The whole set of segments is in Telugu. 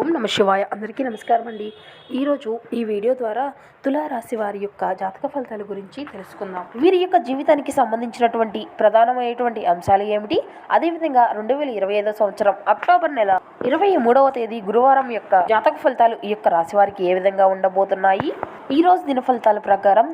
ఓం నమ శివాయ. అందరికీ నమస్కారం అండి. ఈరోజు ఈ వీడియో ద్వారా తులారాశి వారి యొక్క జాతక ఫలితాల గురించి తెలుసుకుందాం. వీరి యొక్క జీవితానికి సంబంధించినటువంటి ప్రధానమైనటువంటి అంశాలు ఏమిటి? అదేవిధంగా రెండు వేల ఇరవై ఐదో సంవత్సరం అక్టోబర్ నెల ఇరవై మూడవ తేదీ గురువారం యొక్క జాతక ఫలితాలు ఈ యొక్క రాశి వారికి ఏ విధంగా ఉండబోతున్నాయి? ఈ రోజు దిన ఫలితాల ప్రకారం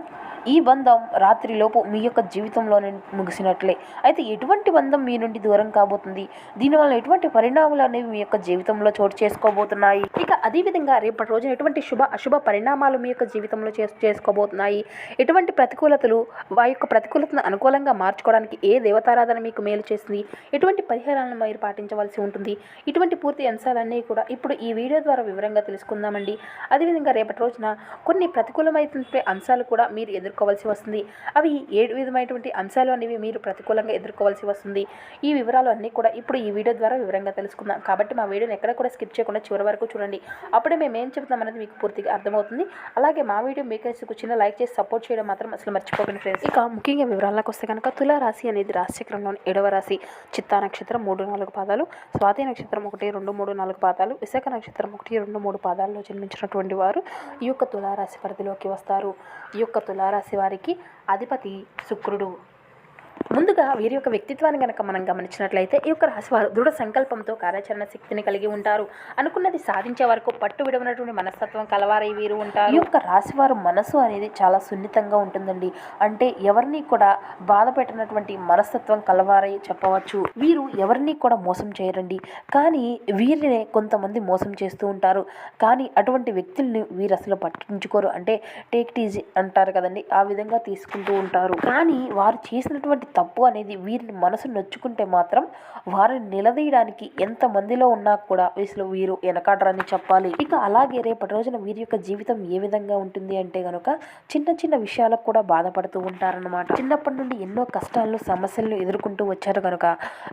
ఈ బంధం రాత్రిలోపు మీ యొక్క జీవితంలోనే ముగిసినట్లే. అయితే ఎటువంటి బంధం మీ నుండి దూరం కాబోతుంది? దీనివల్ల ఎటువంటి పరిణామాలు అనేవి మీ యొక్క జీవితంలో చోటు చేసుకోబోతున్నాయి? ఇక అదేవిధంగా రేపటి రోజున ఎటువంటి శుభ అశుభ పరిణామాలు మీ యొక్క జీవితంలో చేసు చేసుకోబోతున్నాయి? ఎటువంటి ప్రతికూలతలు వా యొక్క ప్రతికూలతను అనుకూలంగా మార్చుకోవడానికి ఏ దేవతారాధన మీకు మేలు చేసింది ఎటువంటి పరిహారాలను మీరు పాటించవలసి ఉంటుంది? ఇటువంటి పూర్తి అంశాలన్నీ కూడా ఇప్పుడు ఈ వీడియో ద్వారా వివరంగా తెలుసుకుందామండి. అదేవిధంగా రేపటి రోజున కొన్ని ప్రతికూలమైనటువంటి అంశాలు కూడా మీరు ఎదుర్కోవాల్సి వస్తుంది. అవి ఏ విధమైనటువంటి అంశాలు అనేవి మీరు ప్రతికూలంగా ఎదుర్కోవాల్సి వస్తుంది. ఈ వివరాలు అన్నీ కూడా ఇప్పుడు ఈ వీడియో ద్వారా వివరంగా తెలుసుకుందాం. కాబట్టి మా వీడియోని ఎక్కడ కూడా స్కిప్ చేయకుండా చివరి వరకు చూడండి. అప్పుడే మేము ఏం చెప్తాం అనేది మీకు పూర్తిగా అర్థమవుతుంది. అలాగే మా వీడియో మీకు చిన్న లైక్ చేసి సపోర్ట్ చేయడం మాత్రం అసలు మర్చిపోకండి ఫ్రెండ్స్. ఇక ముఖ్యంగా వివరాలకు వస్తే కనుక తులా రాశి అనేది రాశిచక్రంలోని ఏడవ రాశి. చిత్తా నక్షత్రం మూడు నాలుగు పాదాలు స్వాతి నక్షత్రం ఒకటి రెండు మూడు నాలుగు పాదాలు విశాఖ నక్షత్రం ఒకటి రెండు మూడు పాదాల్లో జన్మించినటువంటి వారు ఈ యొక్క తులారాశి పరిధిలోకి వస్తారు. ఈ యొక్క తులారాశి వారికి అధిపతి శుక్రుడు. ముందుగా వీరి యొక్క వ్యక్తిత్వాన్ని కనుక మనం గమనించినట్లయితే ఈ యొక్క రాశివారు దృఢ సంకల్పంతో కార్యాచరణ శక్తిని కలిగి ఉంటారు. అనుకున్నది సాధించే వరకు పట్టు విడవనటువంటి మనస్తత్వం కలవారై వీరు ఉంటారు. ఈ యొక్క రాశివారు మనసు అనేది చాలా సున్నితంగా ఉంటుందండి. అంటే ఎవరిని కూడా బాధ పెట్టినటువంటి మనస్తత్వం కలవారై చెప్పవచ్చు. వీరు ఎవరిని కూడా మోసం చేయరండి. కానీ వీరినే కొంతమంది మోసం చేస్తూ ఉంటారు. కానీ అటువంటి వ్యక్తుల్ని వీరు అసలు పట్టించుకోరు. అంటే టేక్ టీజీ అంటారు కదండి. ఆ విధంగా తీసుకుంటూ ఉంటారు. కానీ వారు చేసినటువంటి తప్పు అనేది వీరిని మనసు నొచ్చుకుంటే మాత్రం వారిని నిలదీయడానికి ఎంత మందిలో ఉన్నా కూడా అసలు వీరు వెనకాడరని చెప్పాలి. ఇక అలాగే రేపటి రోజున వీరి యొక్క జీవితం ఏ విధంగా ఉంటుంది అంటే కనుక చిన్న చిన్న విషయాలకు కూడా బాధపడుతూ ఉంటారన్నమాట. చిన్నప్పటి నుండి ఎన్నో కష్టాలు సమస్యలను ఎదుర్కొంటూ వచ్చారు కనుక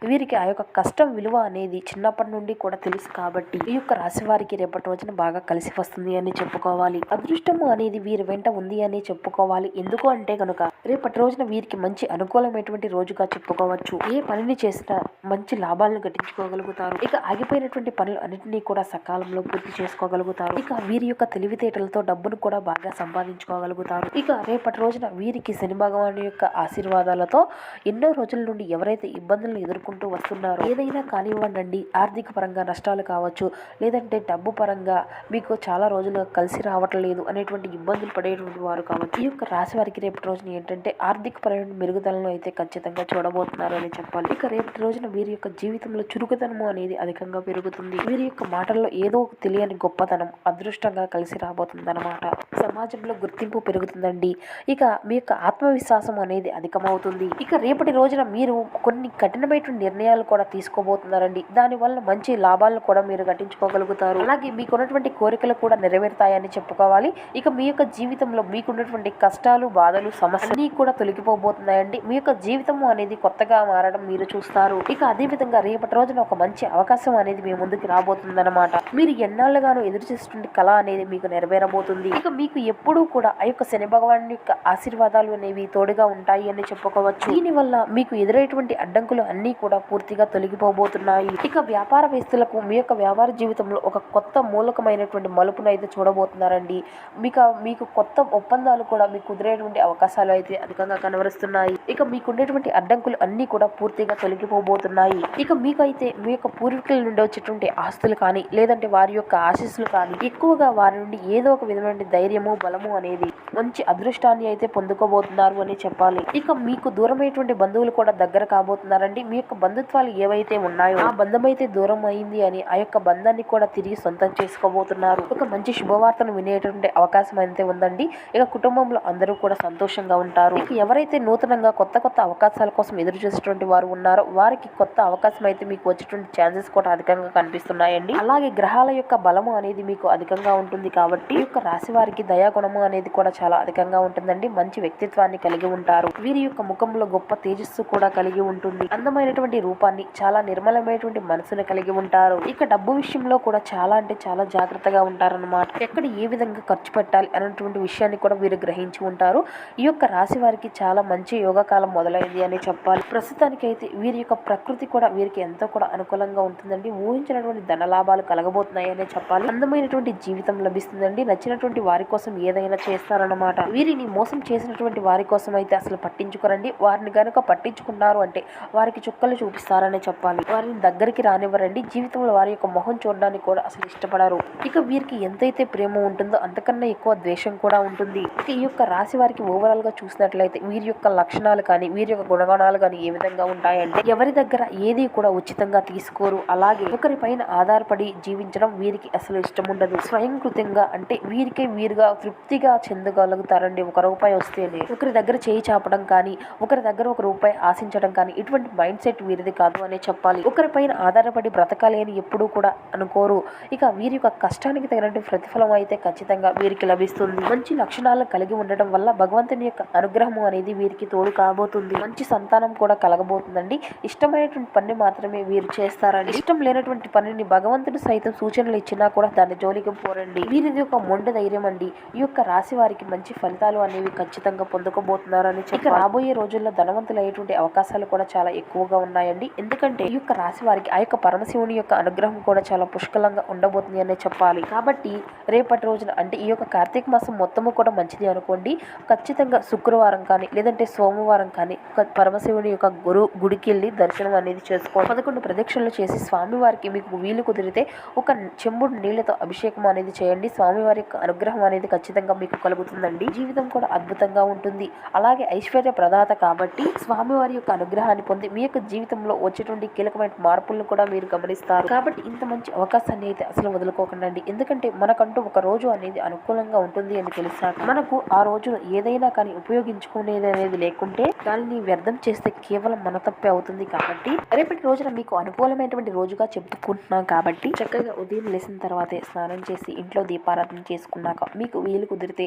వీరికి ఆ యొక్క కష్టం విలువ అనేది చిన్నప్పటి నుండి కూడా తెలుసు కాబట్టి ఈ యొక్క రాశి వారికి రేపటి రోజున బాగా కలిసి వస్తుంది అని చెప్పుకోవాలి. అదృష్టము అనేది వీరి వెంట ఉంది అని చెప్పుకోవాలి. ఎందుకు అంటే కనుక రేపటి రోజున వీరికి మంచి అనుకూలమైనటువంటి రోజుగా చెప్పుకోవచ్చు? ఏ పనిని చేసినా మంచి లాభాలను గట్టించుకోగలుగుతారు ఇక ఆగిపోయినటువంటి పనులు అన్నింటినీ కూడా సకాలంలో పూర్తి చేసుకోగలుగుతారు. ఇక వీరి యొక్క తెలివితేటలతో డబ్బును కూడా బాగా సంపాదించుకోగలుగుతారు. ఇక రేపటి రోజున వీరికి శని భగవాను యొక్క ఆశీర్వాదాలతో ఎన్నో రోజుల నుండి ఎవరైతే ఇబ్బందులను ఎదుర్కొంటూ వస్తున్నారో ఏదైనా కానివ్వండి ఆర్థిక పరంగా నష్టాలు కావచ్చు లేదంటే డబ్బు పరంగా మీకు చాలా రోజులు కలిసి రావటం లేదు అనేటువంటి ఇబ్బందులు పడేటువంటి వారు కావచ్చు. ఈ యొక్క రాశి వారికి రేపటి రోజున ఏంటంటే ఆర్థిక పరమైన మెరుగుదలను అయితే ఖచ్చితంగా చూడబోతున్నారు అని చెప్పాలి. ఇక రేపటి రోజున వీరి యొక్క జీవితంలో చురుకుదనము అనేది అధికంగా పెరుగుతుంది. వీరి యొక్క మాటల్లో ఏదో ఒక తెలియని గొప్పతనం అదృష్టంగా కలిసి రాబోతుందన్నమాట. సమాజంలో గుర్తింపు పెరుగుతుందండి. ఇక మీ యొక్క ఆత్మవిశ్వాసం అనేది అధికమవుతుంది. ఇక రేపటి రోజున మీరు కొన్ని కఠినమైనటువంటి నిర్ణయాలు కూడా తీసుకోబోతున్నారండి. దానివల్ల మంచి లాభాలను కూడా మీరు గట్టించుకోగలుగుతారు అలాగే మీకున్నటువంటి కోరికలు కూడా నెరవేరుతాయని చెప్పుకోవాలి. ఇక మీ యొక్క జీవితంలో మీకున్నటువంటి కష్టాలు బాధలు సమస్యలు కూడా తొలగిపోబోతున్నాయండి. మీ యొక్క జీవితము అనేది కొత్తగా మారడం మీరు చూస్తారు. ఇక అదే విధంగా రేపటి రోజున ఒక మంచి అవకాశం అనేది మీ ముందుకు రాబోతుందన్నమాట. మీరు ఎన్నాళ్ళుగానో ఎదురు చేస్తున్న కళ అనేది మీకు నెరవేరబోతుంది. ఇక మీకు ఎప్పుడూ కూడా ఆ యొక్క శని భగవాన్ యొక్క ఆశీర్వాదాలు అనేవి తోడుగా ఉంటాయి అని చెప్పుకోవచ్చు. దీని వల్ల మీకు ఎదురైనటువంటి అడ్డంకులు అన్నీ కూడా పూర్తిగా తొలగిపోబోతున్నాయి. ఇక వ్యాపారవేత్తలకు మీ యొక్క వ్యాపార జీవితంలో ఒక కొత్త మూలకమైనటువంటి మలుపును అయితే చూడబోతున్నారండి. మీకు మీకు కొత్త ఒప్పందాలు కూడా మీకు కుదిరేటువంటి అవకాశాలు అయితే అధికంగా కనబరుస్తున్నాయి. ఇక మీకు ఉన్నటువంటి అడ్డంకులు అన్నీ కూడా పూర్తిగా తొలగిపోబోతున్నాయి. ఇక మీకైతే మీ యొక్క పూర్వీకుల నుండి వచ్చేటువంటి ఆస్తులు కానీ లేదంటే వారి యొక్క ఆశీస్సులు కానీ ఎక్కువగా వారి నుండి ఏదో ఒక విధమైన ధైర్యము బలము అనేది మంచి అదృష్టాన్ని అయితే పొందుకోబోతున్నారు అని చెప్పాలి. ఇక మీకు దూరమైనటువంటి బంధువులు కూడా దగ్గర కాబోతున్నారండి. మీ యొక్క బంధుత్వాలు ఏవైతే ఉన్నాయో ఆ బంధం అయితే దూరం అయింది అని ఆ యొక్క బంధాన్ని కూడా తిరిగి సొంతం చేసుకోబోతున్నారు. ఒక మంచి శుభవార్తను వినేటువంటి అవకాశం అయితే ఉందండి. ఇక కుటుంబంలో అందరూ కూడా సంతోషంగా ఉంటారు. ఇక ఎవరైతే నూతనంగా కొత్త కొత్త అవకాశాల కోసం ఎదురు చూసేటువంటి వారు ఉన్నారో వారికి కొత్త అవకాశం అయితే మీకు వచ్చేటువంటి ఛాన్సెస్ కూడా అధికంగా కనిపిస్తున్నాయండి. అలాగే గ్రహాల యొక్క బలము అనేది మీకు అధికంగా ఉంటుంది కాబట్టి ఈ యొక్క రాశి వారికి దయాగుణము అనేది కూడా చాలా అధికంగా ఉంటుందండి. మంచి వ్యక్తిత్వాన్ని కలిగి ఉంటారు. వీరి యొక్క ముఖంలో గొప్ప తేజస్సు కూడా కలిగి ఉంటుంది. అందమైనటువంటి రూపాన్ని చాలా నిర్మలమైనటువంటి మనసును కలిగి ఉంటారు. ఇక డబ్బు విషయంలో కూడా చాలా అంటే చాలా జాగ్రత్తగా ఉంటారన్నమాట. ఎక్కడ ఏ విధంగా ఖర్చు పెట్టాలి అన్నటువంటి విషయాన్ని కూడా వీరు గ్రహించి ఉంటారు. ఈ యొక్క రాశి వారికి చాలా మంచి యోగకాలం మొదలై మొదలైంది అని చెప్పాలి. ప్రస్తుతానికి అయితే వీరి యొక్క ప్రకృతి కూడా వీరికి ఎంతో కూడా అనుకూలంగా ఉంటుందండి. ఊహించినటువంటి ధన లాభాలు కలగబోతున్నాయనే చెప్పాలి. అందమైనటువంటి జీవితం లభిస్తుందండి. నచ్చినటువంటి వారి కోసం ఏదైనా చేస్తారన్నమాట. వీరిని మోసం చేసినటువంటి వారి కోసం అయితే అసలు పట్టించుకోరండి. వారిని కనుక పట్టించుకున్నారు అంటే వారికి చుక్కలు చూపిస్తారనే చెప్పాలి. వారిని దగ్గరికి రానివ్వరండి. జీవితంలో వారి యొక్క మొహం చూడడానికి కూడా అసలు ఇష్టపడరు. ఇక వీరికి ఎంతైతే ప్రేమ ఉంటుందో అంతకన్నా ఎక్కువ ద్వేషం కూడా ఉంటుంది. ఈ యొక్క రాశి వారికి ఓవరాల్గా చూసినట్లయితే వీరి యొక్క లక్షణాలు కానీ వీరి యొక్క గుణగణాలు కానీ ఏ విధంగా ఉంటాయంటే ఎవరి దగ్గర ఏది కూడా ఉచితంగా తీసుకోరు. అలాగే ఒకరిపైన ఆధారపడి జీవించడం వీరికి అసలు ఇష్టం ఉండదు. స్వయంకృతంగా అంటే వీరికే వీరుగా తృప్తిగా చెందగలుగుతారండి. ఒక రూపాయి వస్తేనే ఒకరి దగ్గర చేయి చాపడం కానీ ఒకరి దగ్గర ఒక రూపాయి ఆశించడం కానీ ఇటువంటి మైండ్ సెట్ వీరిది కాదు అనే చెప్పాలి. ఒకరిపైన ఆధారపడి బ్రతకాలి అని ఎప్పుడూ కూడా అనుకోరు. ఇక వీరి యొక్క కష్టానికి తగినట్టు ప్రతిఫలం అయితే ఖచ్చితంగా వీరికి లభిస్తుంది. మంచి లక్షణాలు కలిగి ఉండడం వల్ల భగవంతుని యొక్క అనుగ్రహం అనేది వీరికి తోడు కాబోతుంది. మంచి సంతానం కూడా కలగబోతుందండి. ఇష్టమైనటువంటి పని మాత్రమే వీరు చేస్తారండి. ఇష్టం లేనటువంటి పనిని భగవంతుడు సైతం సూచనలు ఇచ్చినా కూడా దాని జోలికి పోరండి. వీరిది ఒక మొండ ధైర్యం అండి. ఈ యొక్క రాశి వారికి మంచి ఫలితాలు అనేవి ఖచ్చితంగా పొందుకోబోతున్నారని చెప్పి రాబోయే రోజుల్లో ధనవంతులయ్యేటువంటి అవకాశాలు కూడా చాలా ఎక్కువగా ఉన్నాయండి. ఎందుకంటే ఈ యొక్క రాశి వారికి ఆ యొక్క పరమశివుని యొక్క అనుగ్రహం కూడా చాలా పుష్కలంగా ఉండబోతుంది అనే చెప్పాలి. కాబట్టి రేపటి రోజున అంటే ఈ యొక్క కార్తీక మాసం మొత్తము కూడా మంచిది అనుకోండి. ఖచ్చితంగా శుక్రవారం కానీ లేదంటే సోమవారం కానీ పరమశివుని యొక్క గురు గుడికి వెళ్ళి దర్శనం అనేది చేసుకో పదకొండు ప్రదక్షిణలు చేసి స్వామివారికి మీకు వీలు కుదిరితే ఒక చెంబుడు నీళ్ళతో అభిషేకం అనేది చేయండి. స్వామివారి యొక్క అనుగ్రహం అనేది ఖచ్చితంగా మీకు కలుగుతుందండి. జీవితం కూడా అద్భుతంగా ఉంటుంది. అలాగే ఐశ్వర్య ప్రదాత కాబట్టి స్వామివారి యొక్క అనుగ్రహాన్ని పొంది మీ యొక్క జీవితంలో వచ్చేటువంటి కీలకమైన మార్పులను కూడా మీరు గమనిస్తారు. కాబట్టి ఇంత మంచి అవకాశాన్ని అయితే అసలు వదులుకోకండి ఎందుకంటే మనకంటూ ఒక రోజు అనేది అనుకూలంగా ఉంటుంది అని తెలుసా మనకు ఆ రోజు ఏదైనా కానీ ఉపయోగించుకునేది అనేది లేకుంటే దానిని వ్యర్థం చేస్తే కేవలం మన తప్పే అవుతుంది కాబట్టి రేపటి రోజున మీకు అనుకూలమైనటువంటి రోజుగా చెప్పుకుంటున్నాం కాబట్టి చక్కగా ఉదయం లేచిన తర్వాతే స్నానం చేసి ఇంట్లో దీపారాధన చేసుకున్నాక మీకు వీలు కుదిరితే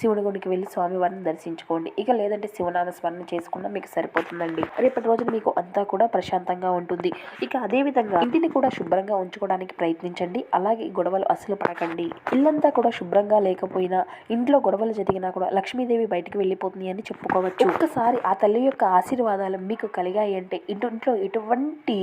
శివుని గుడికి వెళ్ళి స్వామివారిని దర్శించుకోండి. ఇక లేదంటే శివనామ స్మరణ చేసుకున్నా మీకు సరిపోతుందండి. రేపటి రోజున మీకు అంతా కూడా ప్రశాంతంగా ఉంటుంది. ఇక అదేవిధంగా ఇంటిని కూడా శుభ్రంగా ఉంచుకోవడానికి ప్రయత్నించండి. అలాగే గొడవలు అసలు పడకండి. ఇల్లంతా కూడా శుభ్రంగా లేకపోయినా ఇంట్లో గొడవలు జరిగినా కూడా లక్ష్మీదేవి బయటికి వెళ్ళిపోతుంది అని చెప్పుకోవచ్చు. ఒక్కసారి ఆ తల్లి యొక్క యొక్క ఆశీర్వాదాలు మీకు కలిగాయి అంటే ఇంటింట్లో ఎటువంటి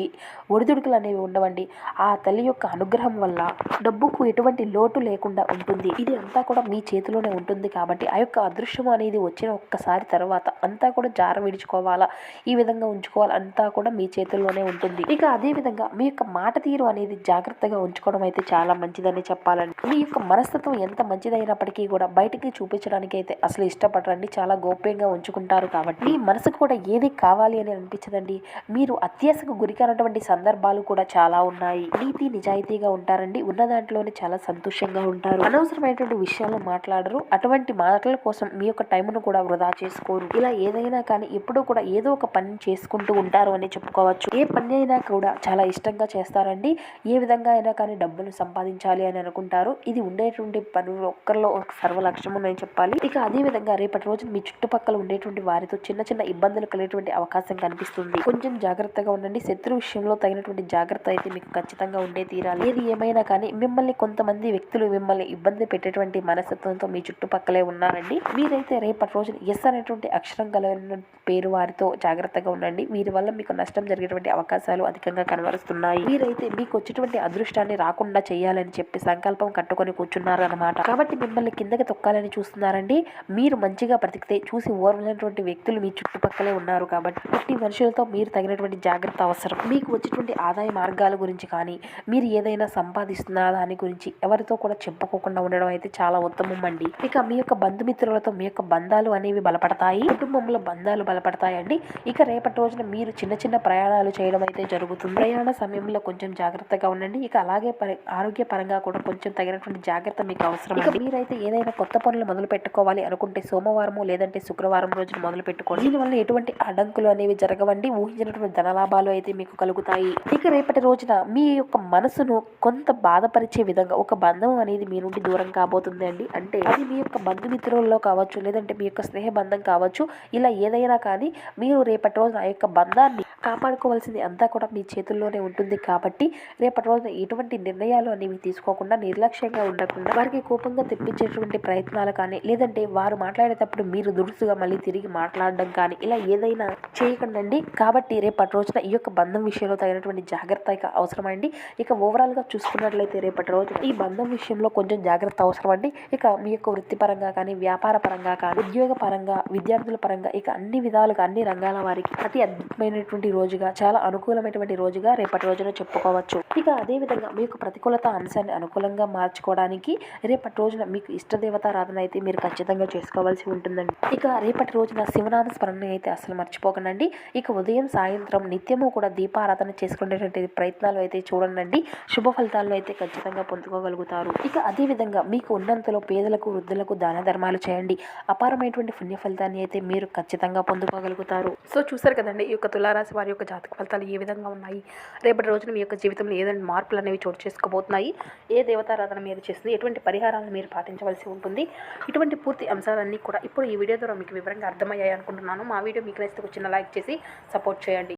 ఒడిదుడుకులు అనేవి ఉండవండి. ఆ తల్లి యొక్క అనుగ్రహం వల్ల డబ్బుకు ఎటువంటి లోటు లేకుండా ఉంటుంది. ఇది అంతా కూడా మీ చేతిలోనే ఉంటుంది కాబట్టి ఆ యొక్క అదృశ్యం అనేది వచ్చిన ఒక్కసారి తర్వాత అంతా కూడా జార విడుచుకోవాలా? ఈ విధంగా ఉంచుకోవాలి? అంతా కూడా మీ చేతుల్లోనే ఉంటుంది. ఇక అదే విధంగా మీ యొక్క మాట తీరు అనేది జాగ్రత్తగా ఉంచుకోవడం అయితే చాలా మంచిదని చెప్పాలండి. మీ యొక్క మనస్తత్వం ఎంత మంచిదైనప్పటికీ కూడా బయటికి చూపించడానికి అయితే అసలు ఇష్టపడరండి. చాలా గోప్యంగా ఉంచుకుంటారు కాబట్టి మీ మనసుకు కూడా ఏది కావాలి అని అనిపించదండి. మీరు అత్యాశకు గురికానటువంటి సందర్భాలు కూడా చాలా ఉన్నాయి. నీతి నిజాయితీగా ఉంటారండి. ఉన్న దాంట్లోనే చాలా సంతోషంగా ఉంటారు. అనవసరమైనటువంటి విషయాలు మాట్లాడరు. అటువంటి మాటల కోసం మీ యొక్క టైంను కూడా వృధా చేసుకోరు. ఇలా ఏదైనా కానీ ఎప్పుడూ కూడా ఏదో ఒక పని చేసుకుంటూ ఉంటారు అని చెప్పుకోవచ్చు. ఏ పని అయినా కూడా చాలా ఇష్టంగా చేస్తారండి. ఏ విధంగా అయినా కానీ డబ్బులు సంపాదించాలి అని అనుకుంటారు. ఇది ఉండేటువంటి పనులు ఒక్కరిలో ఒక సర్వలక్ష్యం అని చెప్పాలి. ఇక అదే విధంగా రేపటి రోజు మీ చుట్టుపక్కల ఉండేటువంటి వారితో చిన్న చిన్న ఇబ్బందులు కలిగేటువంటి అవకాశం కనిపిస్తుంది. కొంచెం జాగ్రత్తగా ఉండండి. శత్రు విషయంలో తగినటువంటి జాగ్రత్త అయితే మీకు ఖచ్చితంగా ఉండే తీరాలి. ఏది ఏమైనా కానీ మిమ్మల్ని కొంతమంది వ్యక్తులు మిమ్మల్ని ఇబ్బంది పెట్టేటువంటి మనస్తత్వంతో మీ చుట్టుపక్కలే ఉన్నారండి. మీరైతే రేపటి రోజున ఎస్ అనేటువంటి అక్షరం కలిగిన పేరు వారితో జాగ్రత్తగా ఉండండి. వీరి వల్ల మీకు నష్టం జరిగేటువంటి అవకాశాలు అధికంగా కనబరుస్తున్నాయి. మీరైతే మీకు వచ్చేటువంటి అదృష్టాన్ని రాకుండా చేయాలని చెప్పి సంకల్పం కట్టుకొని కూర్చున్నారు అనమాట కాబట్టి మిమ్మల్ని కిందకి తొక్కాలని చూస్తున్నారండి. మీరు మంచిగా బ్రతికితే చూసి ఓర్వలేనటువంటి వ్యక్తులు మీ చుట్టుపక్కల ఉన్నారు కాబట్టి ఇట్టి మనుషులతో మీరు తగినటువంటి జాగ్రత్త అవసరం. మీకు వచ్చేటువంటి ఆదాయ మార్గాల గురించి కానీ మీరు ఏదైనా సంపాదిస్తున్న దాని గురించి ఎవరితో కూడా చెప్పుకోకుండా ఉండడం అయితే చాలా ఉత్తమం అండి ఇక మీ యొక్క బంధుమిత్రులతో మీ యొక్క బంధాలు అనేవి బలపడతాయి కుటుంబంలో బంధాలు బలపడతాయండి. ఇక రేపటి రోజున మీరు చిన్న చిన్న ప్రయాణాలు చేయడం అయితే జరుగుతుంది. ప్రయాణ సమయంలో కొంచెం జాగ్రత్తగా ఉండండి. ఇక అలాగే పరి ఆరోగ్య పరంగా కూడా కొంచెం తగినటువంటి జాగ్రత్త మీకు అవసరం ఇక మీరైతే ఏదైనా కొత్త పనులు మొదలు పెట్టుకోవాలి అనుకుంటే సోమవారము లేదంటే శుక్రవారం రోజున మొదలు పెట్టుకోండి దీనివల్ల ఎటువంటి అడ్డంకులు అనేవి జరగవండి. ఊహించినటువంటి ధనలాభాలు అయితే మీకు కలుగుతాయి. ఇక రేపటి రోజున మీ యొక్క మనసును కొంత బాధపరిచే విధంగా ఒక బంధం అనేది మీ నుండి దూరం కాబోతుంది అండి. అంటే అది మీ యొక్క బంధుమిత్రుల్లో కావచ్చు లేదంటే మీ యొక్క స్నేహ బంధం కావచ్చు ఇలా ఏదైనా కానీ మీరు రేపటి రోజున ఆ యొక్క బంధాన్ని కాపాడుకోవాల్సింది అంతా కూడా మీ చేతుల్లోనే ఉంటుంది కాబట్టి రేపటి రోజున ఎటువంటి నిర్ణయాలు అనేవి తీసుకోకుండా నిర్లక్ష్యంగా ఉండకుండా వారికి కోపంగా తెప్పించేటువంటి ప్రయత్నాలు కానీ లేదంటే వారు మాట్లాడేటప్పుడు మీరు దురుసుగా మళ్ళీ తిరిగి మాట్లాడడం కానీ ఇలా ఇలా ఏదైనా చేయకండి కాబట్టి రేపటి రోజున ఈ యొక్క బంధం విషయంలో తగినటువంటి జాగ్రత్త ఇక అవసరమండి. ఇక ఓవరాల్గా చూసుకున్నట్లయితే రేపటి రోజు ఈ బంధం విషయంలో కొంచెం జాగ్రత్త అవసరం అండి ఇక మీ యొక్క వృత్తిపరంగా కానీ వ్యాపార పరంగా కానీ ఉద్యోగ పరంగా విద్యార్థుల పరంగా ఇక అన్ని విధాలుగా అన్ని రంగాల వారికి అతి అద్భుతమైనటువంటి రోజుగా చాలా అనుకూలమైనటువంటి రోజుగా రేపటి రోజున చెప్పుకోవచ్చు. ఇక అదే విధంగా మీ యొక్క ప్రతికూలత అంశాన్ని అనుకూలంగా మార్చుకోవడానికి రేపటి రోజున మీకు ఇష్టదేవత రాధన అయితే మీరు ఖచ్చితంగా చేసుకోవాల్సి ఉంటుందండి. ఇక రేపటి రోజున శివనామ స్మరణ అయితే అసలు మర్చిపోకండి ఇక ఉదయం సాయంత్రం నిత్యము కూడా దీపారాధన చేసుకునేటువంటి ప్రయత్నాలు అయితే చూడండి శుభ ఫలితాలను అయితే ఖచ్చితంగా పొందుకోగలుగుతారు. ఇక అదే విధంగా మీకు ఉన్నంతలో పేదలకు వృద్ధులకు దాన ధర్మాలు చేయండి. అపారమైనటువంటి పుణ్య ఫలితాన్ని అయితే మీరు ఖచ్చితంగా పొందుకోగలుగుతారు. సో చూసారు కదండి ఈ యొక్క తులారాశి వారి యొక్క జాతక ఫలితాలు ఏ విధంగా ఉన్నాయి? రేపటి రోజున మీ యొక్క జీవితంలో ఏదైనా మార్పులు అనేవి చోటు చేసుకోబోతున్నాయి. ఏ దేవతారాధన మీరు చేస్తుంది? ఎటువంటి పరిహారాలను మీరు పాటించవలసి ఉంటుంది? ఇటువంటి పూర్తి అంశాలన్నీ కూడా ఇప్పుడు ఈ వీడియో ద్వారా మీకు వివరంగా అర్థమయ్యాయి అనుకుంటున్నాను మా వీడియో మీకు నచ్చితే వచ్చిన చిన్న లైక్ చేసి సపోర్ట్ చేయండి.